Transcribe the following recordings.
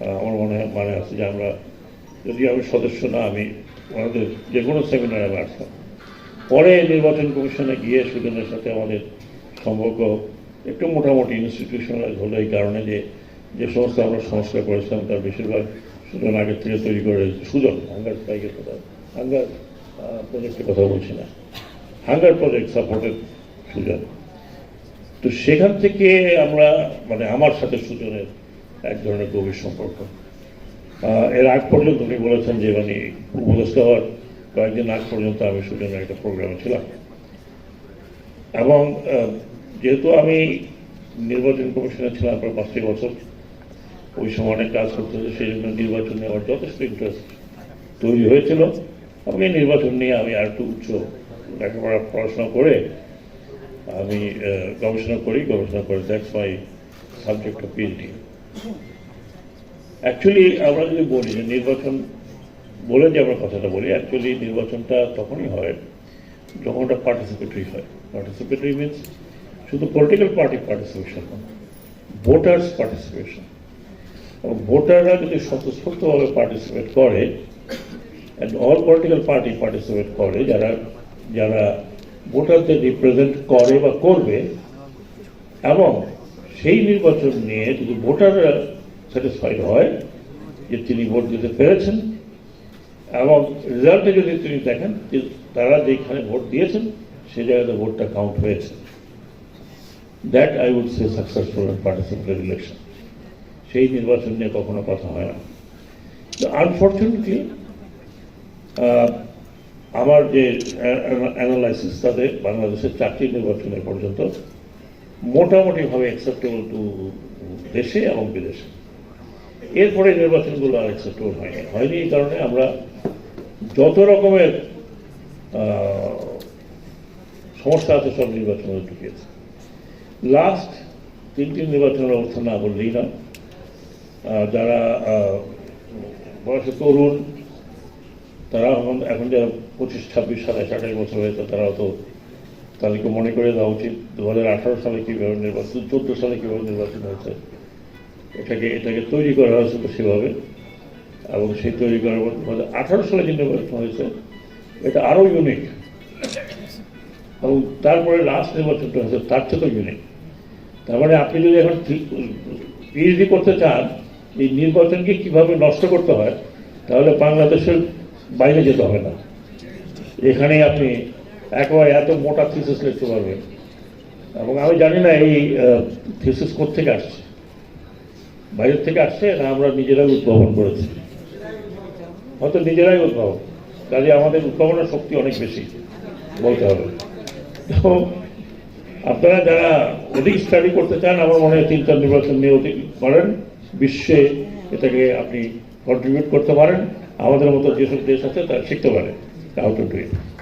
আমার মনে মানে আছে যে আমরা যদি আমি সদস্য না, আমি আমাদের যে কোনো সেমিনারে আমি আসতাম। পরে নির্বাচন কমিশনে গিয়ে সুজনের সাথে আমাদের সম্পর্ক একটু মোটামুটি ইনস্টিটিউশনাল হলো এই কারণে যে যে সমস্ত আমরা সংস্কার করেছিলাম, তার বেশিরভাগ সুজন আগের থেকে তৈরি করে সুজন হাঙ্গার স্ট্রাইকের কথা। হাঙ্গার প্রজেক্টের কথা বলছি না। Hunger project supported Sujan. তো সেখান থেকে আমরা মানে আমার সাথে সুজনের এক ধরনের গভীর সম্পর্ক। এর আগ পর্যন্ত উনি বলেছেন যে মানে উপদেষ্টা হওয়ার কয়েকদিন আগ পর্যন্ত আমি সুজনের একটা প্রোগ্রামে ছিলাম। এবং যেহেতু আমি নির্বাচন কমিশনে ছিলাম প্রায় পাঁচটি বছর, ওই সময় অনেক কাজ করতে সেই জন্য নির্বাচন নিয়ে আমার যথেষ্ট ইন্টারেস্ট তৈরি হয়েছিল। এবং এই নির্বাচন নিয়ে আমি আর একটু উচ্চ লেখাপড়া, পড়াশোনা করে আমি গবেষণা করি, গবেষণা করে that's my subject of PhD actually আমরা যদি বলি যে নির্বাচন, বলে যে আমরা কথাটা বলি অ্যাকচুয়ালি নির্বাচনটা তখনই হয় যখন ওটা পার্টিসিপেটরি হয়। পার্টিসিপেটরি মিনস শুধু political party participation voters participation এবং ভোটাররা যদি স্বতঃস্ফূর্তভাবে পার্টিসিপেট করে and all political party participate করে, যারা যারা ভোটারদের রিপ্রেজেন্ট করে বা করবে, এবং সেই নির্বাচন নিয়ে যদি ভোটাররা স্যাটিসফাইড হয় যে তিনি ভোট দিতে পেরেছেন, এবং রেজাল্টে যদি তিনি দেখেন যে তারা যেখানে ভোট দিয়েছেন সেই জায়গাতে ভোটটা কাউন্ট হয়েছে। That I would say successful and participatory election সেই নির্বাচন নিয়ে কখনো কথা হয় না। তো আনফর্চুনেটলি আমার যে অ্যানালাইসিস তাদের বাংলাদেশের চারটি নির্বাচনের পর্যন্ত মোটামুটিভাবে অ্যাকসেপ্টেবল টু দেশে এবং বিদেশে। এরপরে নির্বাচনগুলো আর অ্যাকসেপ্টেবল হয়নি হয়নি এই কারণে আমরা যত রকমের সমস্যা আছে সব নির্বাচনে ঢুকিয়েছে লাস্ট তিনটি নির্বাচনের অবস্থা না বললেই না যারা বয়সে তরুণ তারা এখন যারা পঁচিশ, ছাব্বিশ, সাতাশ, আঠাশ বছর হয়েছে, তারাও তো তাদেরকে মনে করে দেওয়া উচিত? দু হাজার আঠারো সালে কীভাবে নির্বাচন চোদ্দ সালে কীভাবে নির্বাচন হয়েছে? এটাকে এটাকে তৈরি করা হয়েছে তো সেভাবে। এবং সেই তৈরি করার পর দু আঠারো সালে যে নির্বাচন হয়েছে, এটা আরও ইউনিক এবং তারপরে লাস্ট নির্বাচনটা হয়েছে, তার থেকেও ইউনিক তার মানে আপনি যদি এখন পিএইচডি করতে চান, এই নির্বাচনকে কীভাবে নষ্ট করতে হয়, তাহলে বাংলাদেশের বাইরে যেতে হবে না। এখানেই আপনি একেবারে এত মোটা থিসিস লিখতে পারবে। এবং আমি জানি না এই থিসিস থেকে আসছে। বাইরের থেকে আসছে, না আমরা নিজেরাই উদ্ভাবন করেছি। হয়তো নিজেরাই উদ্ভাবন। কাজে আমাদের উদ্ভাবনের শক্তি অনেক বেশি, বলতে হবে। তো, আপনারা যারা অধিক স্টাডি করতে চান, আমার মনে হয় তিন চার নির্বাচন নিয়ে অধিক করেন বিশ্বে এটাকে আপনি কন্ট্রিবিউট করতে পারেন। আমাদের মতো যেসব দেশ আছে, তারা শিখতে পারে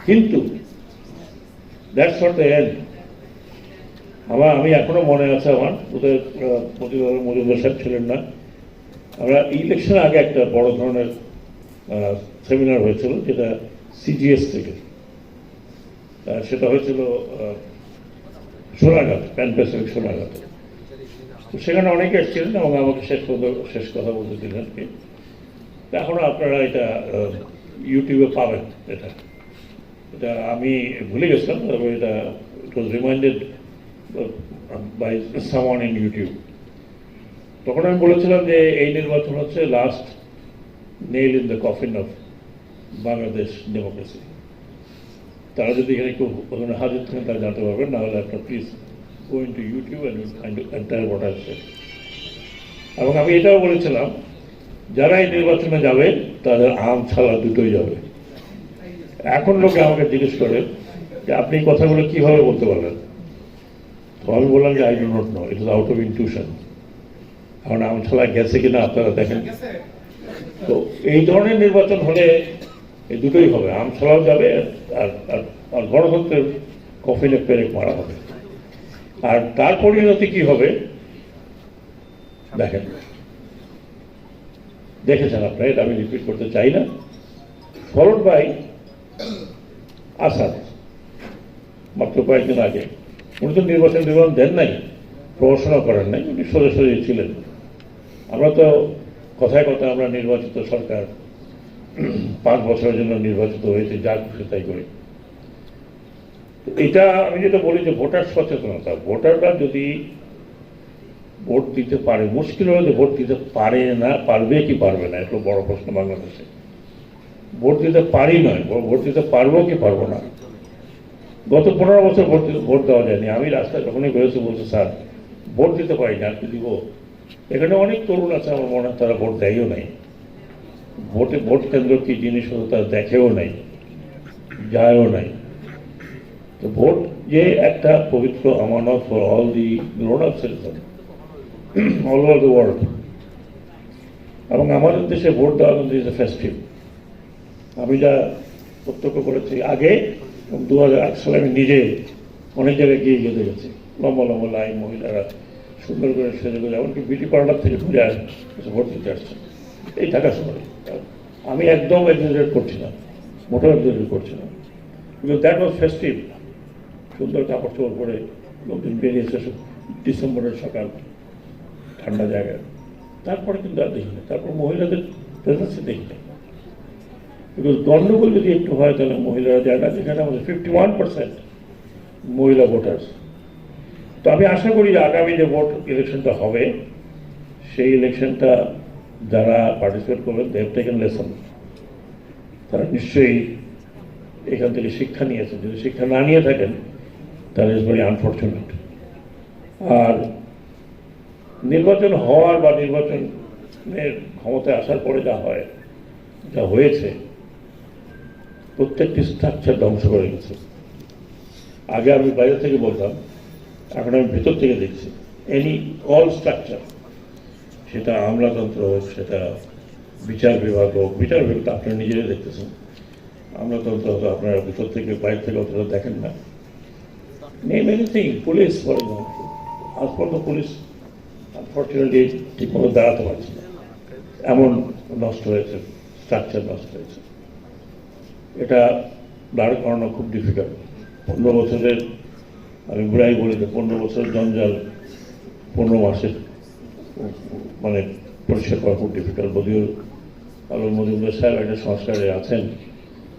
কিন্তু দ্যাটস ফর দ্য এন্ড আমার আমি এখনও মনে আছে আমার বোধহয় প্রতিবার মজুমদার সাহেব ছিলেন না। আমরা ইলেকশনের আগে একটা বড় ধরনের সেমিনার হয়েছিল, যেটা সিজিএস থেকে। সেটা হয়েছিল সোনাঘাট প্যান প্যাসিফিক সোনাঘাটে তো সেখানে অনেকে এসেছিলেন এবং আমাকে শেষ শেষ কথা বলতে দিলেন। এখনও আপনারা এটা ইউটিউবে পাবেন এটা। এটা আমি ভুলে গেছিলাম, তবে এটা it was reminded by someone in YouTube তখন আমি বলেছিলাম যে এই নির্বাচন হচ্ছে last nail in the coffin of Bangladesh democracy তারা যদি এখানে কেউ ওখানে হাজির থাকেন, তারা জানতে পারবেন, না হলে আপনার please go to YouTube and entire what আছে এবং আমি এটাও বলেছিলাম, যারা এই নির্বাচনে যাবে, তাদের আম ছাড়া দুটোই যাবে। এখন লোকে আমাকে জিজ্ঞেস করে যে আপনি কথাগুলো কীভাবে বলতে পারলেন তো আমি বললাম যে I do not know it is out of intuition এখন আম ছাড়া গেছে কিনা আপনারা দেখেন। তো এই ধরনের নির্বাচন হলে এই দুটোই হবে। আম ছাড়াও যাবে আর আর আর গণতন্ত্রের কফিনে পেরেক মারা হবে। আর তার পরিণতি কি হবে? দেখেন। দেখেছেন আপনারা, এটা আমি রিপিট করতে চাই না। Followed by Asad. মাত্র কয়েকদিন আগে। উনি তো নির্বাচন বিবরণ দেন নাই প্রশ্ন করেন নাই, উনি সোজা সোজাই ছিলেন। আমরা তো কথায় কথা আমরা নির্বাচিত সরকার, পাঁচ বছরের জন্য নির্বাচিত হয়েছে, যা খুশি তাই করি। এটা আমি যেটা বলি যে ভোটার সচেতনতা, ভোটাররা যদি ভোট দিতে পারে, মুশকিল হলে ভোট দিতে পারে না, পারবে কি পারবে না একটু বড় প্রশ্ন বাংলাদেশে। ভোট দিতে পারি নয় ভোট দিতে পারব কি পারব না? গত পনেরো বছর ভোট ভোট দেওয়া যায়নি। আমি রাস্তায় যখনই বেরোছি বলছি, স্যার, ভোট দিতে পারি না কি দিব। এখানে অনেক তরুণ আছে আমার মনে হয়, তারা ভোট দেয়ও নাই। ভোটে ভোট কেন্দ্র কি জিনিস হতো তারা দেখেও নাই, যায়ও নাই। তো ভোট যে একটা পবিত্র আমানত for all the grown up citizen all over the world এবং আমাদের দেশে ভোট দেওয়া কিন্তু ইজ এ ফেস্টিভ আমি যা প্রত্যক্ষ করেছি আগে দু হাজার আট সালে আমি নিজে অনেক জায়গায় গিয়ে গেতে গেছি। লম্বা লম্বা লাইন মহিলারা সুন্দর করে সেজে করে এমনকি বিউটি পার্লার থেকে ঘুরে আসে ভোট দিতে আসছে। এই থাকার সময় আমি একদম এক্সাজারেট করছি না। মোটেও এক্সাজারেট করছি না। কিন্তু দ্যাট ওয়াজ ফেস্টিভ সুন্দর কাপড় চোপড় পরে লোকজন বেরিয়েছে ডিসেম্বরের সকাল ঠান্ডা জায়গায়। তারপরে কিন্তু আর দেখি না। তারপর মহিলাদের প্রেজেন্সে দেখি না। বিকজ গণ্ডগোল যদি একটু হয়, তাহলে মহিলারা যায় না যেখানে আমাদের ফিফটি ওয়ান পার্সেন্ট মহিলা ভোটার্স তো আমি আশা করি যে আগামী যে ভোট ইলেকশনটা হবে, সেই ইলেকশনটা যারা পার্টিসিপেট করবেন দেব টেকেন লেসন তারা নিশ্চয়ই এখান থেকে শিক্ষা নিয়েছেন যদি শিক্ষা না নিয়ে থাকেন, তাহলে ইজ ভেরি আনফর্চুনেট আর নির্বাচন হওয়ার বা নির্বাচনের ক্ষমতায় আসার পরে যা হয়, যা হয়েছে প্রত্যেকটি স্ট্রাকচার ধ্বংস করে গেছে আগে আমি বাইরে থেকে বলতাম, এখন আমি ভেতর থেকে দেখছি এনি অল স্ট্রাকচার সেটা আমলাতন্ত্র হোক, সেটা বিচার বিভাগ হোক, বিচার বিভাগ তো আপনারা নিজেরাই দেখতেছেন। আমলাতন্ত্র হতো আপনারা ভিতর থেকে, বাইরে থেকে অতটা দেখেন না। Name anything police for example আজ পর্যন্ত পুলিশ আনফর্চুনেটলি ঠিক মতো দাঁড়াতে পারছে না। এমন নষ্ট হয়েছে স্ট্রাকচার নষ্ট হয়েছে। এটা দাঁড় করানো খুব ডিফিকাল্ট পনেরো বছরের, আমি বুড়াই বলি যে পনেরো বছরের জঞ্জাল পনেরো মাসের মানে পরিষ্কার করা খুব ডিফিকাল্ট যদিও আলোর মজুমদার সাহেব একটা সংস্কারে আছেন,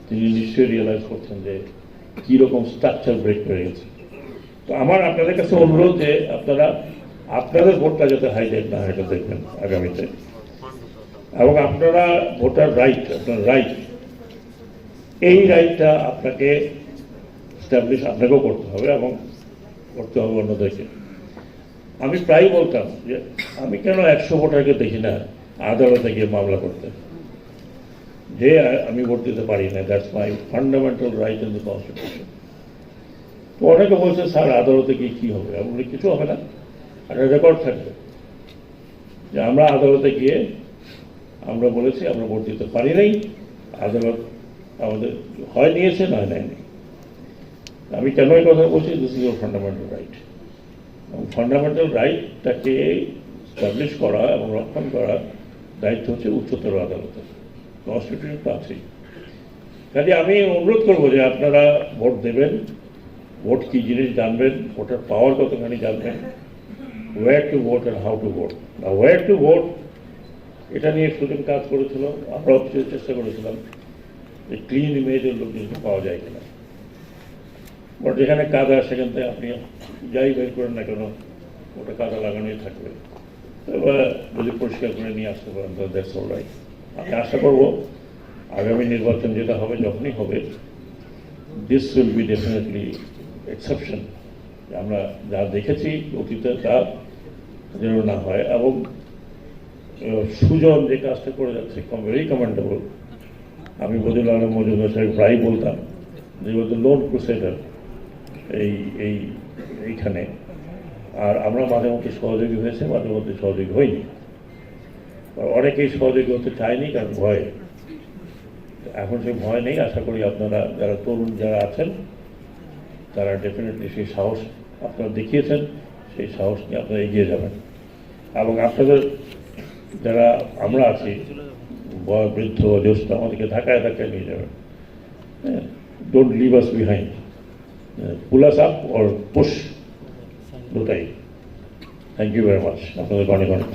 তিনি নিশ্চয়ই রিয়েলাইজ করছেন যে কীরকম স্ট্রাকচার ব্রেক হয়ে গেছে। তো আমার আপনাদের কাছে অনুরোধ যে আপনারা, আপনাদের ভোটটা যাতে হাইলাইট না হয়, এটা দেখবেন আগামীতে। এবং আপনারা ভোটার রাইট আপনার রাইট এই রাইটটা আপনাকে স্ট্যাবলিশ আপনাকেও করতে হবে এবং করতে হবে অন্যদেরকে। আমি প্রায় বলতাম যে, আমি কেন একশো ভোটারকে দেখি না আদালতে গিয়ে মামলা করতে? যে আমি ভোট দিতে পারি না that's my fundamental right in the constitution তো অনেকে বলছে, স্যার, আদালতে গিয়ে কী হবে? আমি কিছু হবে না। একটা রেকর্ড থাকবে। যে আমরা আদালতে গিয়ে আমরা বলেছি, আমরা ভোট দিতে পারি নাই। আদালত আমাদের হয় নিয়েছে নয় নেয়নি। আমি কেন এই কথা বলছি? দিস ইজ ফান্ডামেন্টাল রাইট এবং ফান্ডামেন্টাল রাইটটাকে স্টাবলিশ করা এবং রক্ষণ করা দায়িত্ব হচ্ছে উচ্চতর আদালতের। কনস্টিটিউশন তো আছেই কাজে আমি অনুরোধ করব যে আপনারা ভোট দেবেন, ভোট কী জিনিস জানবেন, ভোটের পাওয়ার কতখানি জানবেন where to vote and how to vote where to vote এটা নিয়ে সুযোগ কাজ করেছিল, আমরাও চেষ্টা করেছিলাম। যে ক্লিন ইমেজের জিনিস পাওয়া যায় কিনা। বাট যেখানে কাদা সেখান থেকে আপনি যাই বের করেন না কেন, ওটা কাদা লাগানোই থাকবে। এবার যদি পরিষ্কার করে নিয়ে আসতে পারেন তো দ্যাটস আমি আশা করব আগামী নির্বাচন যেটা হবে, যখনই হবে this will be definitely exception আমরা যা দেখেছি, অতীতে তা যেন না হয়। এবং সুজন যে কাজটা করে যাচ্ছে ভেরি কমেন্ডেবল আমি বদিউল আলম মজুমদার সাহেব প্রায় বলতাম যে ওদের লোন ক্রুসেডার এই এই, এইখানে। আর আমরা মাঝে মধ্যে সহযোগী হয়েছে, মাঝে মধ্যে সহযোগী হইনি। অনেকেই সহযোগী হতে চায়নি কারণ ভয়। এখন সেই ভয় নেই, আশা করি আপনারা যারা তরুণ যারা আছেন, তারা ডেফিনেটলি সেই সাহস আপনারা দেখিয়েছেন, সেই সাহস নিয়ে আপনারা এগিয়ে যাবেন। এবং আপনাদের যারা আমরা আছি বৃদ্ধ জ্যেষ্ঠ আমাদেরকে ধাক্কায় ধাক্কায় নিয়ে যাবে। Don't leave us behind pull us up or push দুটাই। থ্যাংক ইউ ভেরি মাচ আপনাদের অনেক অনেক